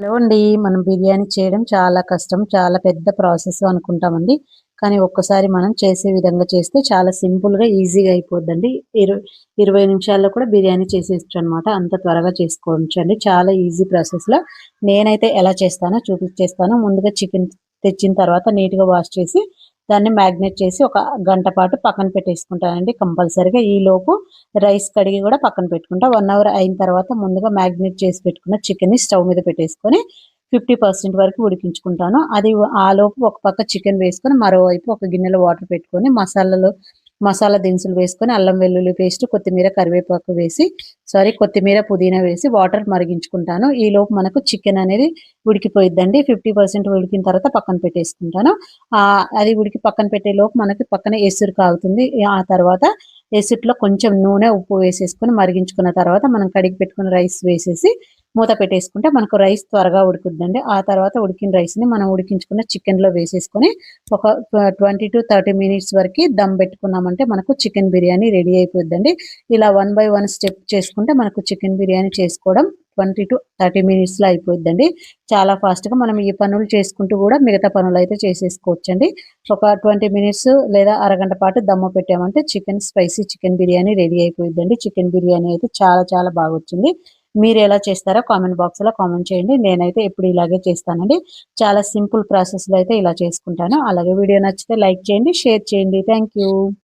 Hello అండి మనం బిర్యానీ చేయడం చాలా కష్టం చాలా పెద్ద ప్రాసెస్ అనుకుంటామండి. కానీ ఒక్కసారి మనం చేసే విధంగా చేస్తే చాలా సింపుల్గా ఈజీగా అయిపోద్దండి. ఇరవై ఇరవై నిమిషాల్లో కూడా బిర్యానీ చేసేయచ్చు అనమాట అంత త్వరగా చేసుకోవచ్చు అండి చాలా ఈజీ ప్రాసెస్లో. నేనైతే ఎలా చేస్తానో చూపించేస్తాను ముందుగా చికెన్ తెచ్చిన తర్వాత నీట్గా వాష్ చేసి దాన్ని మ్యాగ్నేట్ చేసి ఒక గంట పాటు పక్కన పెట్టేసుకుంటానండి కంపల్సరీగా. ఈ లోపు రైస్ కడిగి కూడా పక్కన పెట్టుకుంటా. వన్ అవర్ అయిన తర్వాత ముందుగా మ్యాగ్నేట్ చేసి పెట్టుకున్న చికెన్ని స్టవ్ మీద పెట్టేసుకొని ఫిఫ్టీ పర్సెంట్ వరకు ఉడికించుకుంటాను. అది ఆ లోపు ఒక పక్క చికెన్ వేసుకొని మరోవైపు ఒక గిన్నెలో వాటర్ పెట్టుకొని మసాలాలు మసాలా దినుసులు వేసుకొని అల్లం వెల్లుల్లి పేస్ట్ కొత్తిమీర కరివేపాకు వేసి సారీ కొత్తిమీర పుదీనా వేసి వాటర్ మరిగించుకుంటాను. ఈ లోపు మనకు చికెన్ అనేది ఉడికిపోయిద్దండి. ఫిఫ్టీ పర్సెంట్ ఉడికిన తర్వాత పక్కన పెట్టేసుకుంటాను. ఆ అది ఉడికి పక్కన పెట్టే లోపు మనకి పక్కన ఎసురు కాగుతుంది. ఆ తర్వాత ఎసుట్లో కొంచెం నూనె ఉప్పు వేసేసుకొని మరిగించుకున్న తర్వాత మనం కడిగి పెట్టుకున్న రైస్ వేసేసి మూత పెట్టేసుకుంటే మనకు రైస్ త్వరగా ఉడుకుద్దండి ఆ తర్వాత ఉడికిన రైస్ని మనం ఉడికించుకున్న చికెన్లో వేసేసుకొని ఒక ట్వంటీ టు థర్టీ మినిట్స్ వరకు దమ్ పెట్టుకున్నామంటే మనకు చికెన్ బిర్యానీ రెడీ అయిపోద్దండి. ఇలా వన్ బై వన్ స్టెప్ చేసుకుంటే మనకు చికెన్ బిర్యానీ చేసుకోవడం ట్వంటీ టు థర్టీ మినిట్స్లో అయిపోద్దండి. చాలా ఫాస్ట్గా మనం ఈ పనులు చేసుకుంటూ కూడా మిగతా పనులు అయితే చేసేసుకోవచ్చండి. ఒక ట్వంటీ మినిట్స్ లేదా అరగంట పాటు దమ్మ పెట్టామంటే chicken spicy chicken biryani ready అయిపోయిందండి చికెన్ బిర్యానీ అయితే చాలా చాలా బాగా వచ్చింది మీరు ఎలా చేస్తారో కామెంట్ బాక్స్లో కామెంట్ చేయండి. నేనైతే ఎప్పుడు ఇలాగే చేస్తానండి. చాలా సింపుల్ ప్రాసెస్లో అయితే ఇలా చేసుకుంటాను. అలాగే వీడియో నచ్చితే లైక్ చేయండి షేర్ చేయండి. థ్యాంక్